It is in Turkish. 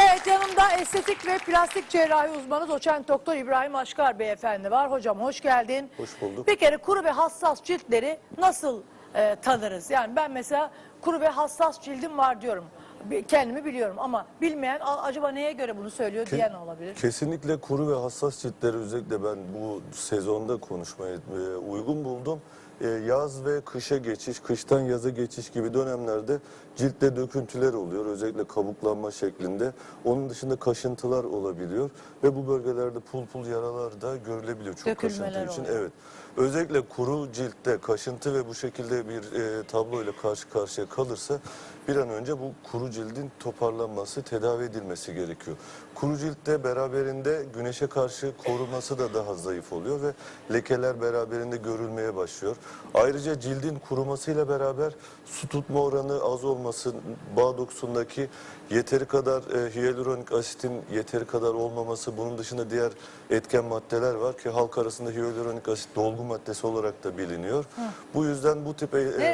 Evet yanımda estetik ve plastik cerrahi uzmanı doçent doktor İbrahim Aşkar beyefendi var. Hocam hoş geldin. Hoş bulduk. Bir kere kuru ve hassas ciltleri nasıl e, tanırız? Yani ben mesela kuru ve hassas cildim var diyorum. Bi- Kendimi biliyorum ama bilmeyen "Aa, acaba neye göre bunu söylüyor diyen olabilir. Kesinlikle kuru ve hassas ciltleri özellikle ben bu sezonda konuşmaya e, uygun buldum. E, yaz ve kışa geçiş, kıştan yaza geçiş gibi dönemlerde ciltte döküntüler oluyor. Özellikle kabuklanma şeklinde. Onun dışında kaşıntılar olabiliyor ve bu bölgelerde pul pul yaralar da görülebiliyor çok Dökülmeler kaşıntı için. oluyor. Evet. Özellikle kuru ciltte kaşıntı ve bu şekilde bir e, tabloyla karşı karşıya kalırsa bir an önce bu kuru cildin toparlanması, tedavi edilmesi gerekiyor. Kuru ciltte beraberinde güneşe karşı koruması da daha zayıf oluyor ve lekeler beraberinde görülmeye başlıyor. Ayrıca cildin kurumasıyla beraber su tutma oranı az olması, bağ dokusundaki yeteri kadar e, hyaluronik asitin yeteri kadar olmaması, bunun dışında diğer etken maddeler var ki halk arasında hyaluronik asit dolgu maddesi olarak da biliniyor. Bu yüzden bu tip e, Nerelerde